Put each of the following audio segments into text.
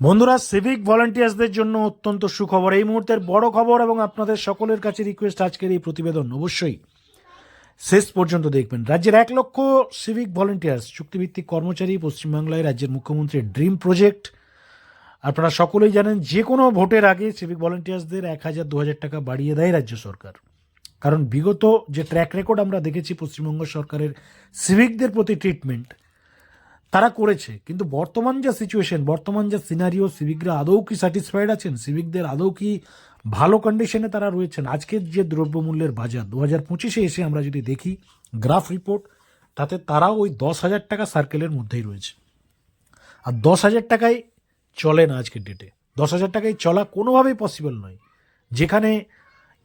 বন্ধুরা সিভিক ভলান্টিয়ার্সদের জন্য অত্যন্ত সুখবর। এই মুহূর্তের বড় খবর এবং আপনাদের সকলের কাছে রিকোয়েস্ট আজকের এই প্রতিবেদন, অবশ্যই। শেষ পর্যন্ত দেখবেন। রাজ্যের এক লক্ষ সিভিক ভলান্টিয়ার্স চুক্তিভিত্তিক কর্মচারী, পশ্চিমবাংলায় রাজ্যের মুখ্যমন্ত্রীর ড্রিম প্রজেক্ট। আপনারা সকলেই জানেন যে কোনো ভোটের আগে সিভিক ভলান্টিয়ার্সদের এক হাজার, দু হাজার টাকা বাড়িয়ে দেয় রাজ্য সরকার। কারণ বিগত যে ট্র্যাক রেকর্ড আমরা দেখেছি পশ্চিমবঙ্গ সরকারের সিভিকদের প্রতি ট্রিটমেন্ট তারা করেছে। কিন্তু বর্তমান যা সিচুয়েশন বর্তমান যা সিনারিও সিভিকরা আদৌ কি স্যাটিসফাইড আছেন? সিভিকদের আদৌ কি ভালো কন্ডিশনে তারা রয়েছেন? আজকের যে দ্রব্যমূল্যের বাজার দু হাজার পঁচিশে এসে আমরা যদি দেখি গ্রাফ রিপোর্ট তাতে তারাও ওই দশ হাজার টাকা সার্কেলের মধ্যেই রয়েছে। আর দশ হাজার টাকায় চলে না আজকের ডেটে দশ হাজার টাকায় চলা কোনোভাবেই পসিবল নয়। যেখানে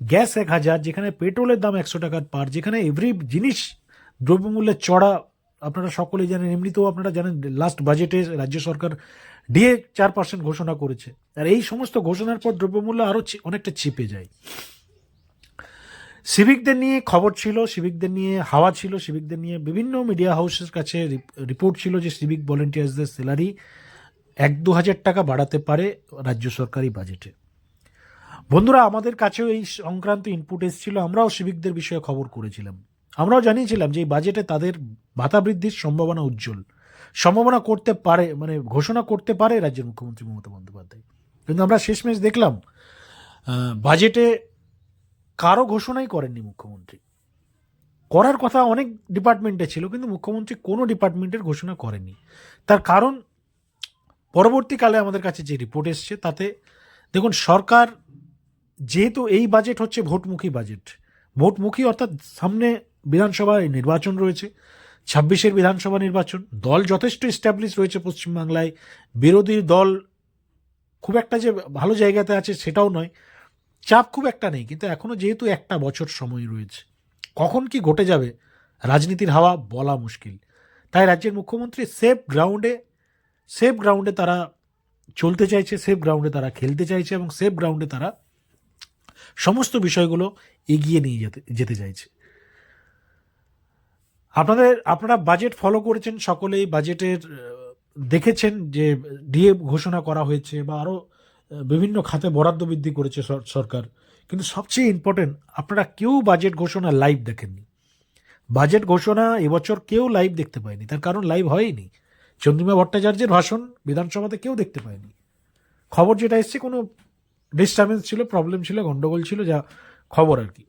গ্যাস এক হাজার, যেখানে পেট্রোলের দাম একশো টাকার পার যেখানে এভরি জিনিস দ্রব্যমূল্যের চড়া আপনারা সকলেই জানেন, এমনিতেও আপনারা জানেন লাস্ট বাজেটে রাজ্য সরকার ডিএ চার পার্সেন্ট ঘোষণা করেছে। আর এই সমস্ত ঘোষণার পর দ্রব্যমূল্য আরও অনেকটা চিপে যায়। সিভিকদের নিয়ে খবর ছিল সিভিকদের নিয়ে হাওয়া ছিল সিভিকদের নিয়ে বিভিন্ন মিডিয়া হাউসের কাছে রিপোর্ট ছিল যে সিভিক ভলেন্টিয়ার্সদের স্যালারি এক দু হাজার টাকা বাড়াতে পারে রাজ্য সরকারি বাজেটে বন্ধুরা, আমাদের কাছেও এই সংক্রান্ত ইনপুট এসেছিল, আমরাও সিভিকদের বিষয়ে খবর করেছিলাম। আমরাও জানিয়েছিলাম যে এই বাজেটে তাদের ভাতা বৃদ্ধির সম্ভাবনা উজ্জ্বল। সম্ভাবনা করতে পারে মানে ঘোষণা করতে পারে রাজ্যের মুখ্যমন্ত্রী মমতা বন্দ্যোপাধ্যায়। কিন্তু আমরা শেষমেশ দেখলাম বাজেটে কারও ঘোষণাই করেননি মুখ্যমন্ত্রী। করার কথা অনেক ডিপার্টমেন্টে ছিল, কিন্তু মুখ্যমন্ত্রী কোনো ডিপার্টমেন্টের ঘোষণা করেনি তার কারণ পরবর্তীকালে আমাদের কাছে যে রিপোর্ট এসছে, তাতে দেখুন, সরকার যেহেতু এই বাজেট হচ্ছে ভোটমুখী বাজেট, ভোটমুখী অর্থাৎ সামনে বিধানসভা নির্বাচন রয়েছে, ছাব্বিশের বিধানসভা নির্বাচন, দল যথেষ্ট এস্টাবলিশ রয়েছে পশ্চিমবাংলায়, বিরোধী দল খুব একটা যে ভালো জায়গাতে আছে সেটাও নয়, চাপ খুব একটা নেই, কিন্তু এখনও যেহেতু একটা বছর সময় রয়েছে, কখন কি ঘটে যাবে রাজনীতির হাওয়া বলা মুশকিল। তাই রাজ্যের মুখ্যমন্ত্রী সেফ গ্রাউন্ডে সেফ গ্রাউন্ডে তারা চলতে চাইছে সেফ গ্রাউন্ডে তারা খেলতে চাইছে এবং সেফ গ্রাউন্ডে তারা সমস্ত বিষয়গুলো এগিয়ে নিয়ে যেতে যেতে চাইছে। আপনাদের, আপনারা বাজেট ফলো করেছেন, সকলেই বাজেটের দেখেছেন যে ডিএ ঘোষণা করা হয়েছে বা আরও বিভিন্ন খাতে বরাদ্দ বৃদ্ধি করেছে সরকার। কিন্তু সবচেয়ে ইম্পর্টেন্ট আপনারা কেউ বাজেট ঘোষণা লাইভ দেখেননি। বাজেট ঘোষণা এবছর কেউ লাইভ দেখতে পায়নি। তার কারণ লাইভ হয়নি। চন্দ্রিমা ভট্টাচার্যের ভাষণ বিধানসভাতে কেউ দেখতে পায়নি। খবর যেটা এসছে, কোনো ডিস্টারবেন্স ছিল প্রবলেম ছিল, গন্ডগোল ছিল, যা খবর আর কি।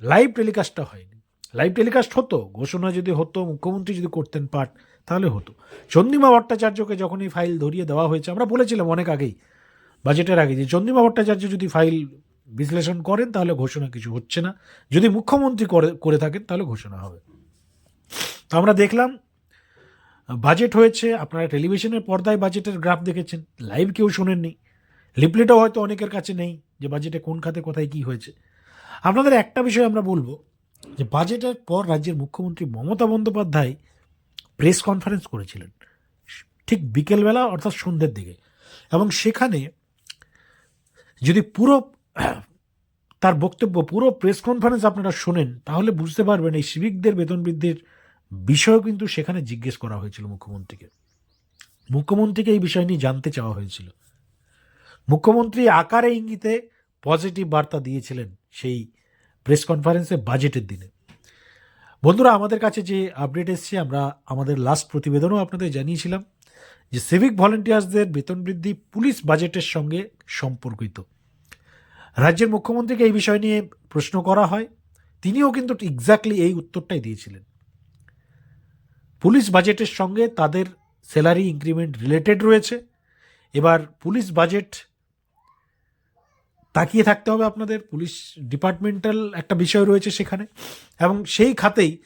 লাইভ টেলিকাস্টটা হয়নি। লাইভ টেলিকাস্ট হতো, ঘোষণা যদি হতো, মুখ্যমন্ত্রী যদি করতেন পাঠ, তাহলে হতো। চন্দ্রিমা ভট্টাচার্যকে যখন এই ফাইল ধরিয়ে দেওয়া হয়েছে, আমরা বলেছিলাম অনেক আগেই বাজেটের আগে যে চন্দ্রিমা ভট্টাচার্য যদি ফাইল বিশ্লেষণ করেন, তাহলে ঘোষণা কিছু হচ্ছে না। যদি মুখ্যমন্ত্রী করে করে থাকেন, তাহলে ঘোষণা হবে। তো আমরা দেখলাম বাজেট হয়েছে, আপনারা টেলিভিশনের পর্দায় বাজেটের গ্রাফ দেখেছেন লাইভ কেউ শোনেননি। লিপলেটও হয়তো অনেকের কাছে নেই, যে বাজেটে কোন খাতে কোথায় কি হয়েছে। আপনাদের একটা বিষয় আমরা বলব যে বাজেটের পর রাজ্যের মুখ্যমন্ত্রী মমতা বন্দ্যোপাধ্যায় প্রেস কনফারেন্স করেছিলেন, ঠিক বিকেলবেলা অর্থাৎ সন্ধ্যের দিকে। এবং সেখানে যদি পুরো, তার বক্তব্য, পুরো প্রেস কনফারেন্স আপনারা শোনেন, তাহলে বুঝতে পারবেন এই সিভিকদের বেতন বৃদ্ধির বিষয়ও কিন্তু সেখানে জিজ্ঞেস করা হয়েছিল মুখ্যমন্ত্রীকে। মুখ্যমন্ত্রীকে এই বিষয় নিয়ে জানতে চাওয়া হয়েছিল। মুখ্যমন্ত্রী আকারে ইঙ্গিতে পজিটিভ বার্তা দিয়েছিলেন সেই প্রেস কনফারেন্সে বাজেটের দিনে। বন্ধুরা, আমাদের কাছে যে আপডেট এসছে, আমরা আমাদের লাস্ট প্রতিবেদনও আপনাদের জানিয়েছিলাম যে সিভিক ভলেন্টিয়ার্সদের বেতন বৃদ্ধি পুলিশ বাজেটের সঙ্গে সম্পর্কিত। রাজ্যের মুখ্যমন্ত্রীকে এই বিষয় নিয়ে প্রশ্ন করা হয়। তিনিও কিন্তু এক্স্যাক্টলি এই উত্তরটাই দিয়েছিলেন। পুলিশ বাজেটের সঙ্গে তাদের স্যালারি ইনক্রিমেন্ট রিলেটেড রয়েছে। এবার পুলিশ বাজেট তাকিয়ে থাকতে হবে আপনাদের। পুলিশ ডিপার্টমেন্টাল একটা বিষয় রয়েছে সেখানে। এবং সেই খাতেই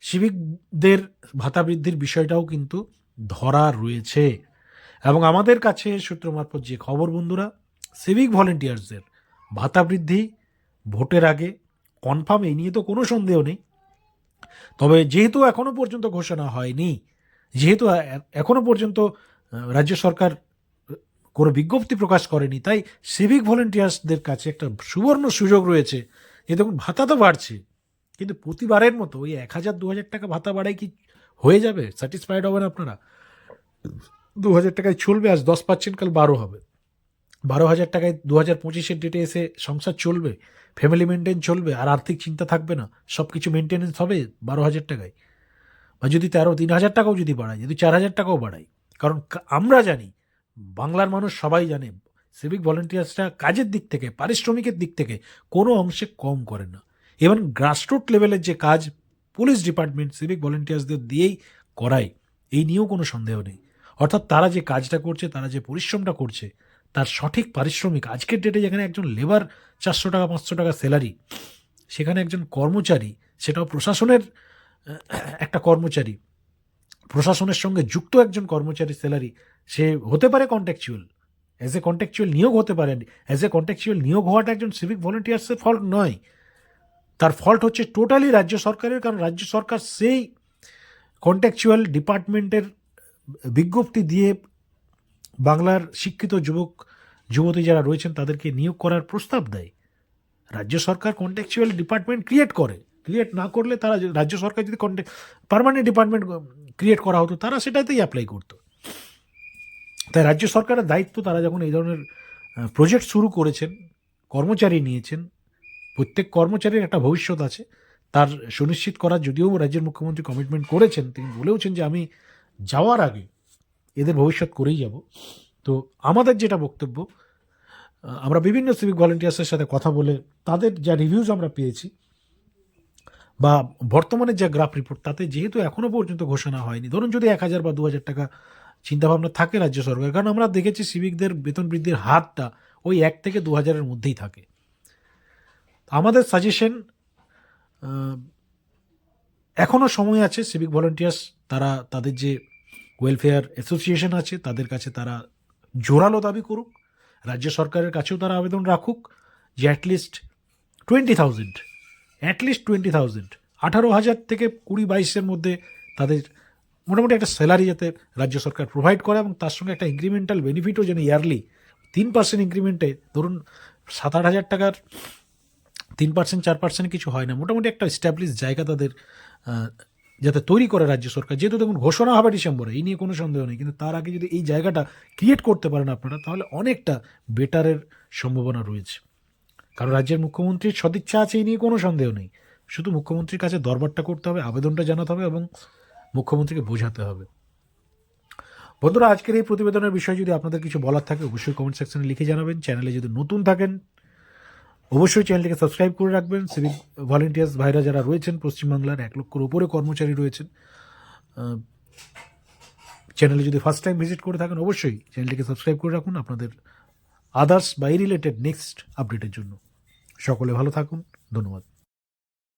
সিভিকদের ভাতা বৃদ্ধির বিষয়টাও কিন্তু ধরা রয়েছে। এবং আমাদের কাছে সূত্র মারফত যে খবর বন্ধুরা, সিভিক ভলেন্টিয়ার্সদের ভাতা বৃদ্ধি ভোটের আগে কনফার্ম এই নিয়ে তো কোনো সন্দেহ নেই। তবে যেহেতু এখনও পর্যন্ত ঘোষণা হয়নি, যেহেতু এ- এখনও পর্যন্ত রাজ্য সরকার কোনো বিজ্ঞপ্তি প্রকাশ করেনি, তাই সিভিক ভলেন্টিয়ার্সদের কাছে একটা সুবর্ণ সুযোগ রয়েছে। যে দেখুন, ভাতা তো বাড়ছে, কিন্তু প্রতিবারের মতো ওই এক হাজার, দু হাজার টাকা ভাতা বাড়ায় কি হয়ে যাবে? স্যাটিসফাইড হবেন আপনারা? দু হাজার টাকায় চলবে, আজ দশ পার্সেন্ট কাল বারো হবে। বারো হাজার টাকায় দু হাজার পঁচিশের ডেটে এসে সংসার চলবে ফ্যামিলি মেনটেন চলবে, আর আর্থিক চিন্তা থাকবে না সব কিছু মেনটেনেন্স হবে বারো হাজার টাকায়। বা যদি তেরো, তিন হাজার টাকাও যদি বাড়ায়, যদি চার হাজার টাকাও বাড়ায়, কারণ আমরা জানি বাংলার মানুষ সবাই জানে সিভিক ভলেন্টিয়ার্সরা কাজের দিক থেকে, পারিশ্রমিকের দিক থেকে কোনো অংশে কম করে না। ইভেন গ্রাসরুট লেভেলের যে কাজ পুলিশ ডিপার্টমেন্ট সিভিক ভলেন্টিয়ার্সদের দিয়েই করায়, এই নিয়েও কোনো সন্দেহ নেই। অর্থাৎ তারা যে কাজটা করছে, তারা যে পরিশ্রমটা করছে, তার সঠিক পারিশ্রমিক, আজকের ডেটে যেখানে একজন লেবার চারশো টাকা, পাঁচশো টাকা স্যালারি সেখানে একজন কর্মচারী, সেটাও প্রশাসনের একটা কর্মচারী প্রশাসনের সঙ্গে যুক্ত একজন কর্মচারীর স্যালারি, সে হতে পারে কন্ট্যাকচুয়াল অ্যাজ এ কন্ট্যাকচুয়াল নিয়োগ হতে পারে। অ্যাজ এ কন্ট্যাকচুয়াল নিয়োগ হওয়াটা একজন সিভিক ভলেন্টিয়ার্সের ফল্ট নয়। তার ফল্ট হচ্ছে টোটালি রাজ্য সরকারের, কারণ রাজ্য সরকার সেই কন্ট্যাকচুয়াল ডিপার্টমেন্টের বিজ্ঞপ্তি দিয়ে বাংলার শিক্ষিত যুবক, যুবতী যারা রয়েছেন, তাদেরকে নিয়োগ করার প্রস্তাব দেয়। রাজ্য সরকার কন্ট্যাকচুয়াল ডিপার্টমেন্ট ক্রিয়েট করে। ক্রিয়েট না করলে তারা রাজ্য সরকার যদি কন্ট্যাক্ট পারমানেন্ট ডিপার্টমেন্ট ক্রিয়েট করা হতো, তারা সেটাতেই অ্যাপ্লাই করতো। তাই রাজ্য সরকারের দায়িত্ব, তারা যখন এই ধরনের প্রজেক্ট শুরু করেছেন, কর্মচারী নিয়েছেন, প্রত্যেক কর্মচারীর একটা ভবিষ্যৎ আছে, তার সুনিশ্চিত করার যদিও রাজ্যের মুখ্যমন্ত্রী কমিটমেন্ট করেছেন, তিনি বলেওছেন যে আমি যাওয়ার আগে এদের ভবিষ্যৎ করেই যাব। তো আমাদের যেটা বক্তব্য আমরা বিভিন্ন সিভিক ভলেন্টিয়ার্সের সাথে কথা বলে, তাদের যা রিভিউজ আমরা পেয়েছি বা বর্তমানে যা গ্রাফ রিপোর্ট তাতে যেহেতু এখনও পর্যন্ত ঘোষণা হয়নি, ধরুন যদি এক হাজার বা দু হাজার টাকা চিন্তাভাবনা থাকে রাজ্য সরকার কারণ আমরা দেখেছি সিভিকদের বেতন বৃদ্ধির হারটা ওই এক থেকে দু হাজারের মধ্যেই থাকে। আমাদের সাজেশন এখনও সময় আছে সিভিক ভলেন্টিয়ার্স তারা তাদের যে ওয়েলফেয়ার অ্যাসোসিয়েশন আছে, তাদের কাছে তারা জোরালো দাবি করুক। রাজ্য সরকারের কাছেও তারা আবেদন রাখুক যে at least twenty thousand at least twenty thousand আঠারো হাজার থেকে কুড়ি বাইশের মধ্যে তাদের মোটামুটি একটা স্যালারি যাতে রাজ্য সরকার প্রোভাইড করে এবং তার সঙ্গে একটা ইনক্রিমেন্টাল বেনিফিটও যেন ইয়ারলি তিন পার্সেন্ট ইনক্রিমেন্টে ধরুন সাত আট হাজার টাকার তিন পার্সেন্ট চার পার্সেন্ট কিছু হয় না। মোটামুটি একটা স্ট্যাবলিশ জায়গা তাদের যাতে তৈরি করে রাজ্য সরকার। যেহেতু দেখুন ঘোষণা হবে ডিসেম্বরে, এই নিয়ে কোনো সন্দেহ নেই। কিন্তু তার আগে যদি এই জায়গাটা ক্রিয়েট করতে পারেন আপনারা, তাহলে অনেকটা বেটারের সম্ভাবনা রয়েছে। কারণ রাজ্যের মুখ্যমন্ত্রীর সদিচ্ছা আছে এই নিয়ে কোনো সন্দেহ নেই। শুধু মুখ্যমন্ত্রীর কাছে দরবারটা করতে হবে, আবেদনটা জানাতে হবে এবং মুখ্যমন্ত্রীকে বোঝাতে হবে। বন্ধুরা, আজকের এই প্রতিবেদনের বিষয়ে যদি আপনাদের কিছু বলার থাকে, অবশ্যই কমেন্ট সেকশনে লিখে জানাবেন। চ্যানেলে যদি নতুন থাকেন, অবশ্যই চ্যানেলটিকে সাবস্ক্রাইব করে রাখবেন। সিভিক ভলেন্টিয়ার্স ভাইরা যারা রয়েছেন, পশ্চিমবাংলার এক লক্ষের উপরে কর্মচারী রয়েছেন চ্যানেলে যদি ফার্স্ট টাইম ভিজিট করে থাকেন, অবশ্যই চ্যানেলটিকে সাবস্ক্রাইব করে রাখুন আপনাদের আদার্স বা এই রিলেটেড নেক্সট আপডেটের জন্য। সকলে ভালো থাকুন। ধন্যবাদ।